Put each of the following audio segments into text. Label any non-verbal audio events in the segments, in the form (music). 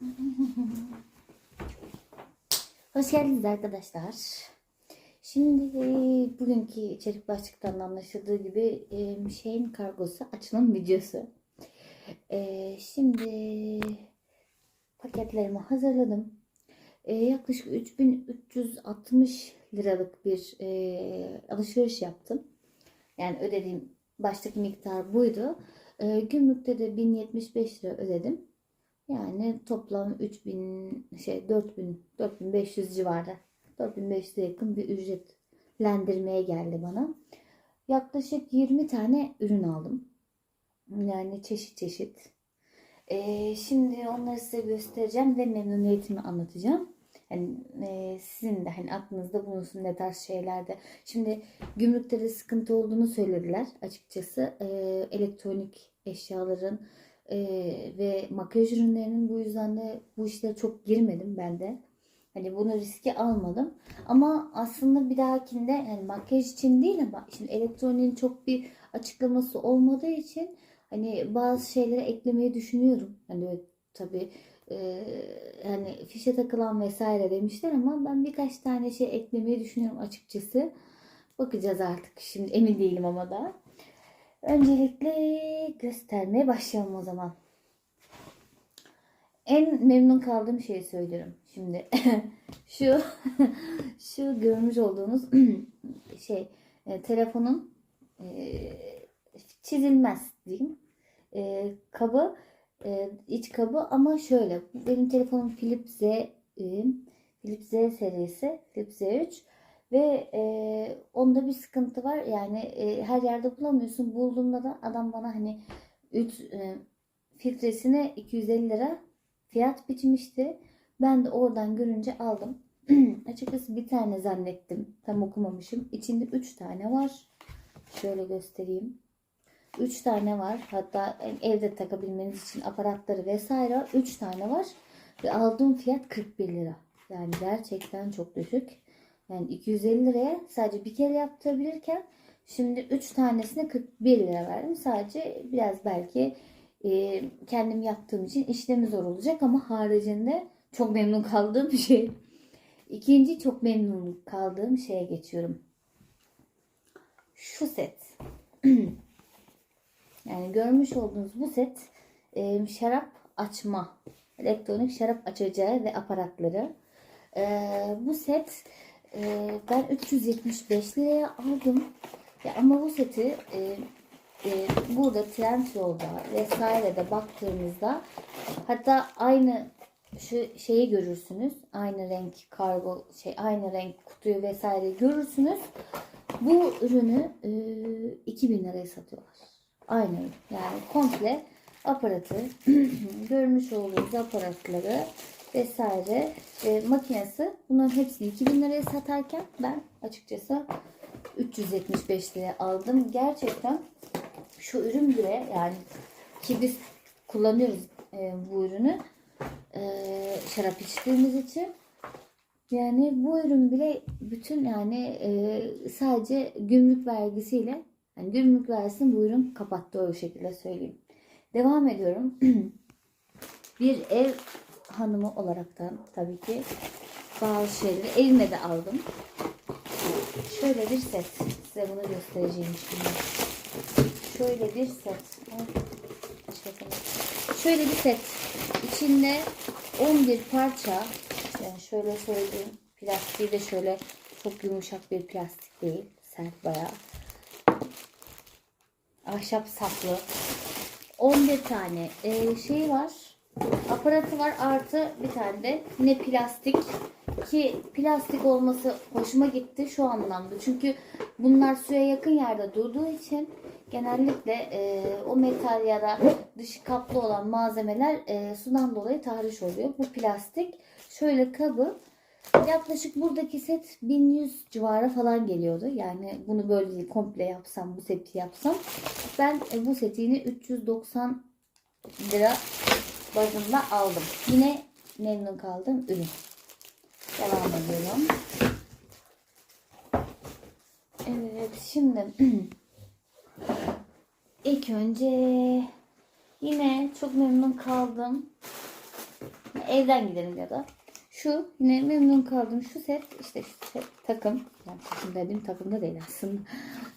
(laughs) Hoş geldiniz arkadaşlar. Şimdi bugünkü içerik başlıktan anlaşıldığı gibi e, şeyin kargosu açılım videosu. E, Şimdi paketlerimi hazırladım. E, Yaklaşık 3360 liralık bir e, alışveriş yaptım. Yani ödediğim baştaki miktar buydu. E, Gümrükte de 1075 lira ödedim. Yani toplam 3000 şey 4000 4500 civarı 4500'e yakın bir ücretlendirmeye geldi bana. Yaklaşık 20 tane ürün aldım. Yani çeşit çeşit. Ee, şimdi onları size göstereceğim ve memnuniyetimi anlatacağım. Yani e, sizin de hani aklınızda bulunsun ne tarz şeylerde. Şimdi gümrükte de sıkıntı olduğunu söylediler açıkçası. Ee, elektronik eşyaların ee, ve makyaj ürünlerinin bu yüzden de bu işlere çok girmedim ben de. Hani bunu riske almadım. Ama aslında bir dahakinde yani makyaj için değil ama şimdi elektroniğin çok bir açıklaması olmadığı için hani bazı şeyleri eklemeyi düşünüyorum. Hani tabii e, hani fişe takılan vesaire demişler ama ben birkaç tane şey eklemeyi düşünüyorum açıkçası. Bakacağız artık. Şimdi emin değilim ama da. Öncelikle göstermeye başlayalım o zaman. En memnun kaldığım şeyi söylüyorum. Şimdi (laughs) şu (laughs) şu görmüş olduğunuz (clears throat) şey e, telefonun e, çizilmez diyeyim. E, kabı e, iç kabı ama şöyle benim telefonum Philips Z e, Philips Z serisi Philips Z3 ve e, onda bir sıkıntı var. Yani e, her yerde bulamıyorsun. Bulduğumda da adam bana hani 3 e, filtresine 250 lira fiyat biçmişti. Ben de oradan görünce aldım. (clears throat) Açıkçası bir tane zannettim. Tam okumamışım. İçinde 3 tane var. Şöyle göstereyim. 3 tane var. Hatta evde takabilmeniz için aparatları vesaire 3 tane var. Ve aldığım fiyat 41 lira. Yani gerçekten çok düşük. Yani 250 liraya sadece bir kere yaptırabilirken şimdi 3 tanesine 41 lira verdim. Sadece biraz belki e, kendim yaptığım için işlemi zor olacak ama haricinde çok memnun kaldığım şey. İkinci çok memnun kaldığım şeye geçiyorum. Şu set. (clears throat) yani görmüş olduğunuz bu set e, şarap açma. Elektronik şarap açacağı ve aparatları. E, bu set ee, ben 375 liraya aldım. Ya ama bu seti e, e, burada Trendyol'da vesairede baktığımızda hatta aynı şu şeyi görürsünüz. Aynı renk kargo şey aynı renk kutuyu vesaire görürsünüz. Bu ürünü e, 2000 liraya satıyorlar. Aynı yani komple aparatı (clears throat) görmüş olduğunuz aparatları vesaire e, makinesi bunların hepsini 2000 liraya satarken ben açıkçası 375 liraya aldım. Gerçekten şu ürün bile yani ki biz kullanıyoruz e, bu ürünü e, şarap içtiğimiz için yani bu ürün bile bütün yani e, sadece gümrük vergisiyle yani gümrük vergisini bu ürün kapattı o şekilde söyleyeyim. Devam ediyorum. (clears throat) bir ev hanımı olaraktan tabii ki bazı şeyleri elime de aldım. Şöyle bir set. Size bunu göstereceğim şimdi. Şöyle bir set. Şöyle bir set. İçinde 11 parça. Yani şöyle söyleyeyim. Plastiği de şöyle çok yumuşak bir plastik değil. Sert bayağı. Ahşap saplı. 11 tane ee, şey var aparatı var artı bir tane de yine plastik ki plastik olması hoşuma gitti şu anlamda. Çünkü bunlar suya yakın yerde durduğu için genellikle e, o metal ya da dışı kaplı olan malzemeler e, sudan dolayı tahriş oluyor. Bu plastik. Şöyle kabı yaklaşık buradaki set 1100 civarı falan geliyordu. Yani bunu böyle komple yapsam bu seti yapsam ben e, bu setini 390 lira bazında aldım. Yine memnun kaldım ürün. Devam ediyorum. Evet şimdi (clears throat) ilk önce yine çok memnun kaldım. Evden gidelim ya da. Şu yine memnun kaldım. Şu set işte şu set takım. Yani takım dediğim takımda değil aslında.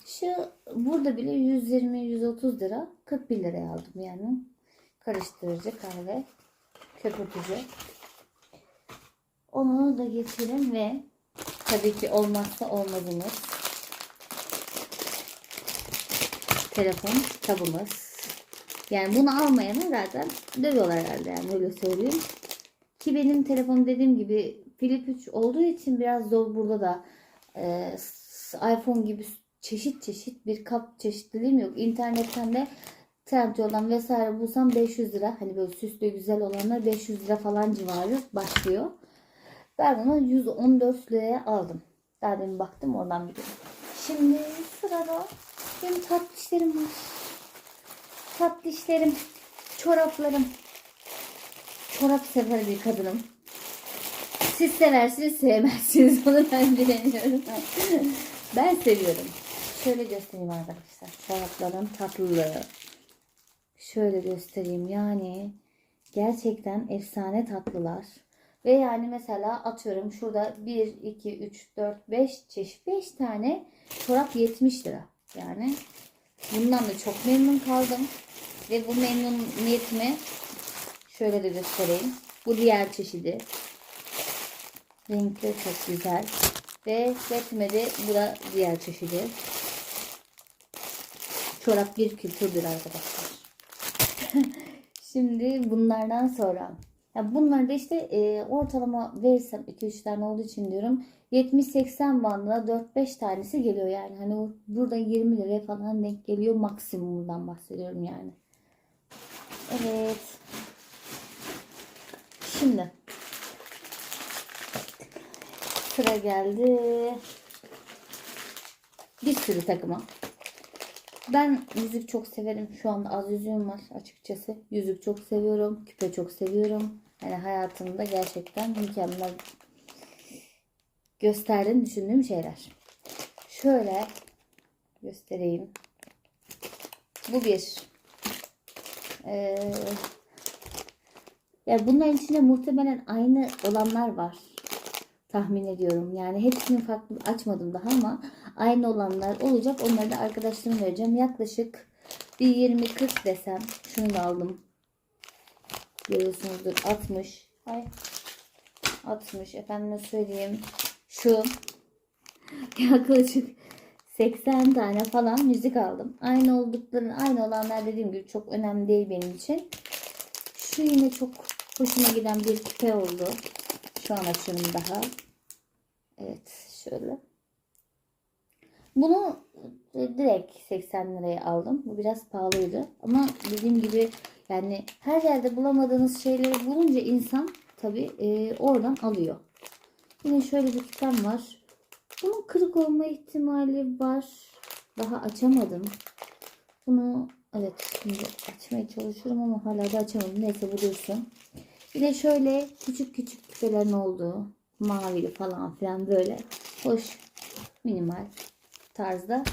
Şu burada bile 120-130 lira 41 liraya aldım yani. Karıştırıcı kahve köpürtücü. Onu da getirelim ve tabii ki olmazsa olmazımız telefon kitabımız. Yani bunu almayanı zaten dövüyorlar herhalde yani öyle söyleyeyim. Ki benim telefonum dediğim gibi Flip 3 olduğu için biraz zor burada da e, iPhone gibi çeşit çeşit bir kap çeşitliliğim yok. İnternetten de Trendyol'dan vesaire bulsam 500 lira. Hani böyle süslü güzel olanlar 500 lira falan civarı başlıyor. Ben onu 114 liraya aldım. Daha baktım oradan biliyorum. Şimdi sırada benim tatlı işlerim var. Tatlı işlerim, çoraplarım. Çorap sever bir kadınım. Siz seversiniz sevmezsiniz (laughs) onu ben bilemiyorum. ben seviyorum. Şöyle göstereyim arkadaşlar. Çorapların tatlılığı. Şöyle göstereyim yani gerçekten efsane tatlılar. Ve yani mesela atıyorum şurada 1, 2, 3, 4, 5 çeşit 5 tane çorap 70 lira. Yani bundan da çok memnun kaldım. Ve bu memnuniyetimi şöyle de göstereyim. Bu diğer çeşidi. Renkleri çok güzel. Ve yetmedi. Bu da diğer çeşidi. Çorap bir kültürdür arkadaşlar. (laughs) Şimdi bunlardan sonra ya bunlar da işte e, ortalama verirsem 2-3 tane olduğu için diyorum 70-80 bandına 4-5 tanesi geliyor yani. Hani burada 20 liraya falan denk geliyor maksimumdan bahsediyorum yani. Evet. Şimdi sıra geldi. Bir sürü takıma. Ben yüzük çok severim. Şu anda az yüzüğüm var açıkçası. Yüzük çok seviyorum. Küpe çok seviyorum. Yani hayatımda gerçekten mükemmel gösterdiğini düşündüğüm şeyler. Şöyle göstereyim. Bu bir. Ee, ya bunların içinde muhtemelen aynı olanlar var. Tahmin ediyorum. Yani hepsini farklı açmadım daha ama aynı olanlar olacak. Onları da arkadaşlarıma vereceğim. Yaklaşık bir 20-40 desem. Şunu da aldım. Görüyorsunuzdur 60. Ay. 60 efendime söyleyeyim. Şu (laughs) yaklaşık 80 tane falan müzik aldım. Aynı olduklarını aynı olanlar dediğim gibi çok önemli değil benim için. Şu yine çok hoşuma giden bir küpe oldu. Şu an açıyorum daha. Evet şöyle. Bunu direkt 80 liraya aldım. Bu biraz pahalıydı. Ama dediğim gibi yani her yerde bulamadığınız şeyleri bulunca insan tabi oradan alıyor. Yine şöyle bir kitabım var. Bunun kırık olma ihtimali var. Daha açamadım. Bunu evet şimdi açmaya çalışıyorum ama hala da açamadım. Neyse bu dursun. Bir de şöyle küçük küçük küpelerin olduğu mavili falan filan böyle hoş minimal tarzda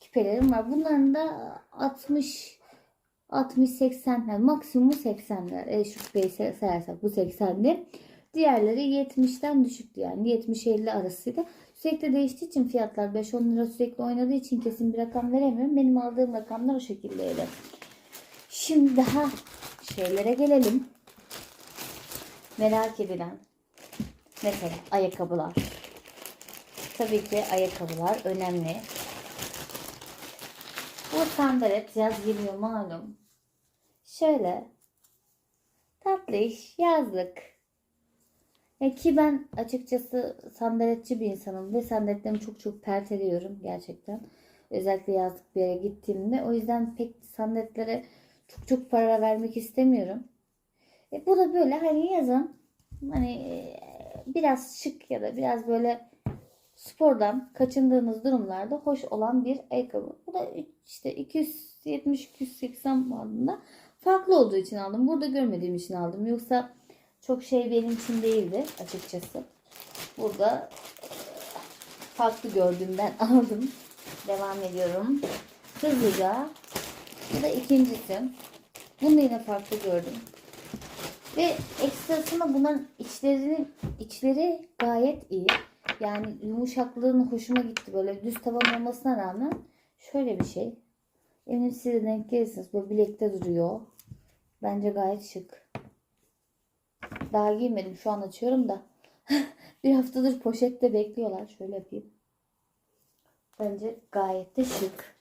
küpelerim var. Bunların da 60 60 80 yani maksimum 80'ler. E, şu küpeyi sayarsak bu 80'di. Diğerleri 70'ten düşüktü yani 70-50 arasıydı. Sürekli değiştiği için fiyatlar 5-10 lira sürekli oynadığı için kesin bir rakam veremiyorum. Benim aldığım rakamlar o şekildeydi. Şimdi daha şeylere gelelim. Merak edilen mesela ayakkabılar. Tabii ki ayakkabılar önemli. Bu sandalet yaz geliyor malum. Şöyle tatlış yazlık. Ya ki ben açıkçası sandaletçi bir insanım ve sandaletlerimi çok çok perteliyorum gerçekten. Özellikle yazlık bir yere gittiğimde. O yüzden pek sandaletlere çok çok para vermek istemiyorum. E, bu da böyle hani yazın hani e, biraz şık ya da biraz böyle spordan kaçındığınız durumlarda hoş olan bir ayakkabı. Bu da işte 270-280 bandında farklı olduğu için aldım. Burada görmediğim için aldım. Yoksa çok şey benim için değildi açıkçası. Burada farklı gördüğümden (laughs) aldım. Devam ediyorum. Hızlıca. Bu da ikincisi. Bunu da yine farklı gördüm. Ve ekstrasında bunların içlerinin içleri gayet iyi. Yani yumuşaklığın hoşuma gitti. Böyle düz tavan olmasına rağmen şöyle bir şey. Eminim siz de denk gelirsiniz. Böyle bilekte duruyor. Bence gayet şık. Daha giymedim. Şu an açıyorum da. (laughs) bir haftadır poşette bekliyorlar. Şöyle yapayım. Bence gayet de şık.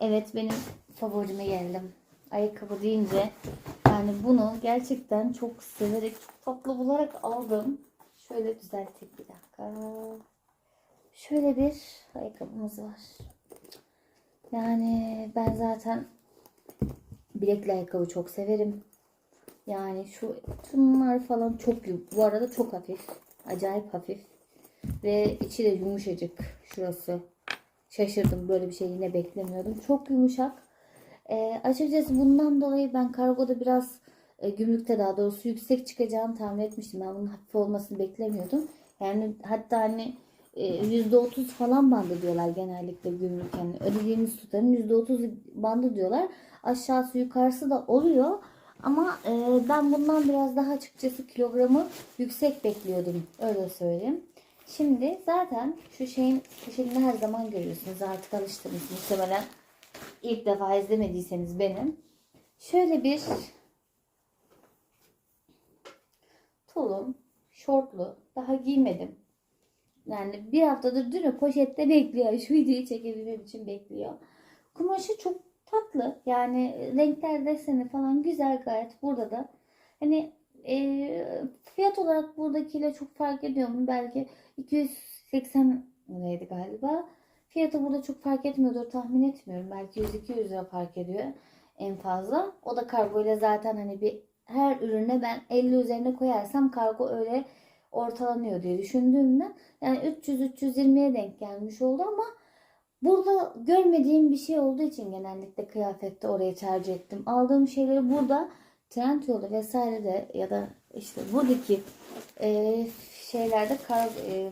Evet benim favorime geldim. Ayakkabı deyince yani bunu gerçekten çok severek, çok tatlı bularak aldım. Şöyle düzelteyim bir dakika. Şöyle bir ayakkabımız var. Yani ben zaten bilekli ayakkabı çok severim. Yani şu şunlar falan çok bu arada çok hafif. Acayip hafif. Ve içi de yumuşacık şurası. Şaşırdım böyle bir şey yine beklemiyordum. Çok yumuşak. Ee, açıkçası bundan dolayı ben kargoda biraz e, gümrükte daha doğrusu yüksek çıkacağını tahmin etmiştim. Ben bunun hafif olmasını beklemiyordum. Yani hatta hani e, %30 falan bandı diyorlar genellikle gümrük. Yani ödediğimiz tutarın %30 bandı diyorlar. Aşağısı yukarısı da oluyor. Ama e, ben bundan biraz daha açıkçası kilogramı yüksek bekliyordum. Öyle söyleyeyim. Şimdi zaten şu şeyin poşetini her zaman görüyorsunuz. Artık alıştınız muhtemelen. İlk defa izlemediyseniz benim. Şöyle bir tulum, şortlu. Daha giymedim. Yani bir haftadır dün poşette bekliyor. Şu videoyu çekebilmem için bekliyor. Kumaşı çok tatlı. Yani renkler deseni falan güzel gayet. Burada da hani e, fiyat olarak buradakiyle çok fark ediyor mu? Belki 280 liraydı galiba. Fiyatı burada çok fark etmiyordur tahmin etmiyorum. Belki 100-200 lira fark ediyor en fazla. O da kargo ile zaten hani bir her ürüne ben 50 üzerine koyarsam kargo öyle ortalanıyor diye düşündüğümden yani 300-320'ye denk gelmiş oldu ama burada görmediğim bir şey olduğu için genellikle kıyafette oraya tercih ettim. Aldığım şeyleri burada Trendyol'da vesaire de ya da işte buradaki e, şeylerde kar, e,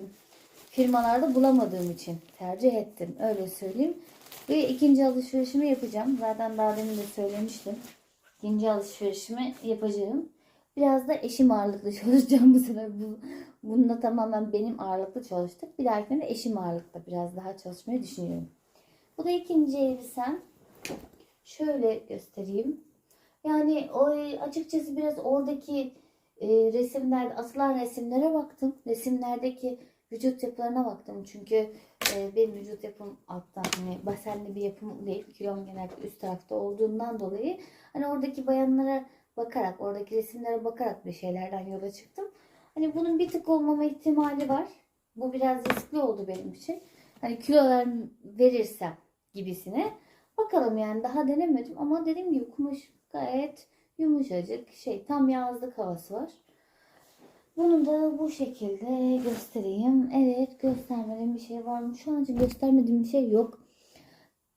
firmalarda bulamadığım için tercih ettim. Öyle söyleyeyim. Ve ikinci alışverişimi yapacağım. Zaten daha demin de söylemiştim. İkinci alışverişimi yapacağım. Biraz da eşim ağırlıklı (laughs) çalışacağım bu sefer. Bu, bununla tamamen benim ağırlıklı çalıştık. Bir dahakine de eşim ağırlıklı biraz daha çalışmayı düşünüyorum. Bu da ikinci elbisem. Şöyle göstereyim. Yani o açıkçası biraz oradaki e, resimler, asılan resimlere baktım. Resimlerdeki vücut yapılarına baktım. Çünkü e, benim vücut yapım alttan hani basenli bir yapım değil. Kilom genellikle üst tarafta olduğundan dolayı hani oradaki bayanlara bakarak, oradaki resimlere bakarak bir şeylerden yola çıktım. Hani bunun bir tık olmama ihtimali var. Bu biraz riskli oldu benim için. Hani kilolar verirsem gibisine. Bakalım yani daha denemedim ama dediğim gibi kumaş gayet yumuşacık şey tam yazlık havası var. Bunu da bu şekilde göstereyim. Evet göstermediğim bir şey var mı? Şu an için göstermediğim bir şey yok.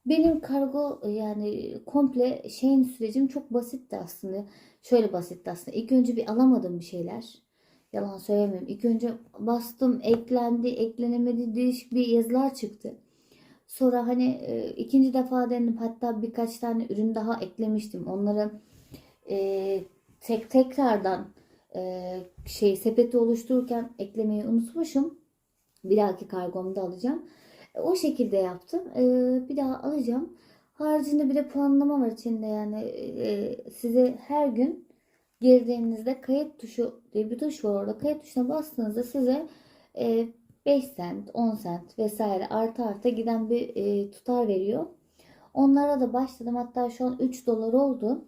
Benim kargo yani komple şeyin sürecim çok basitti aslında. Şöyle basitti aslında. İlk önce bir alamadım bir şeyler. Yalan söylemiyorum. İlk önce bastım, eklendi, eklenemedi, değişik bir yazılar çıktı. Sonra hani e, ikinci defa denedim. Hatta birkaç tane ürün daha eklemiştim. Onları e, tek tekrardan e, şey sepeti oluştururken eklemeyi unutmuşum. Bir dahaki kargomda alacağım. E, o şekilde yaptım. E, bir daha alacağım. Haricinde bir de puanlama var içinde yani e, size her gün girdiğinizde kayıt tuşu diye bir tuş var orada. Kayıt tuşuna bastığınızda size e, 5 cent, 10 cent vesaire artı arta giden bir e, tutar veriyor. Onlara da başladım. Hatta şu an 3 dolar oldu.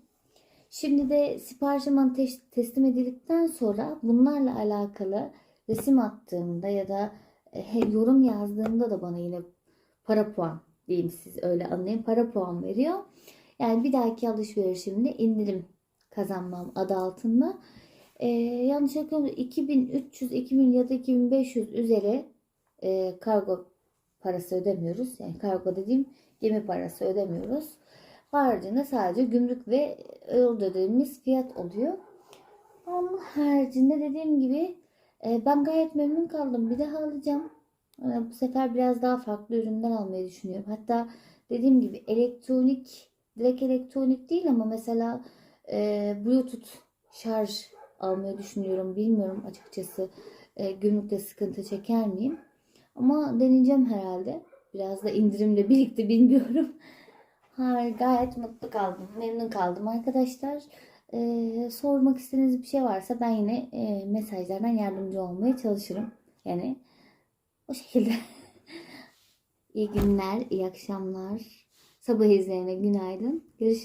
Şimdi de siparişim teslim edildikten sonra bunlarla alakalı resim attığımda ya da e, yorum yazdığımda da bana yine para puan diyeyim siz öyle anlayın para puan veriyor. Yani bir dahaki alışverişimde indirim kazanmam adı altında. Ee, yanlış hatırlamıyorum 2300, 2000 ya da 2500 üzeri e, kargo parası ödemiyoruz. Yani kargo dediğim gemi parası ödemiyoruz. Haricinde sadece gümrük ve ödediğimiz fiyat oluyor. Onun haricinde dediğim gibi e, ben gayet memnun kaldım. Bir daha alacağım. E, bu sefer biraz daha farklı üründen almayı düşünüyorum. Hatta dediğim gibi elektronik, direkt elektronik değil ama mesela e, Bluetooth şarj almayı düşünüyorum. Bilmiyorum açıkçası e, gümrükte sıkıntı çeker miyim? Ama deneyeceğim herhalde. Biraz da indirimle birlikte (laughs) bilmiyorum. Hayır, gayet mutlu kaldım. Memnun kaldım arkadaşlar. Ee, sormak istediğiniz bir şey varsa ben yine e, mesajlardan yardımcı olmaya çalışırım. Yani o şekilde. (laughs) iyi günler, iyi akşamlar. Sabah izleyene günaydın. Görüşürüz.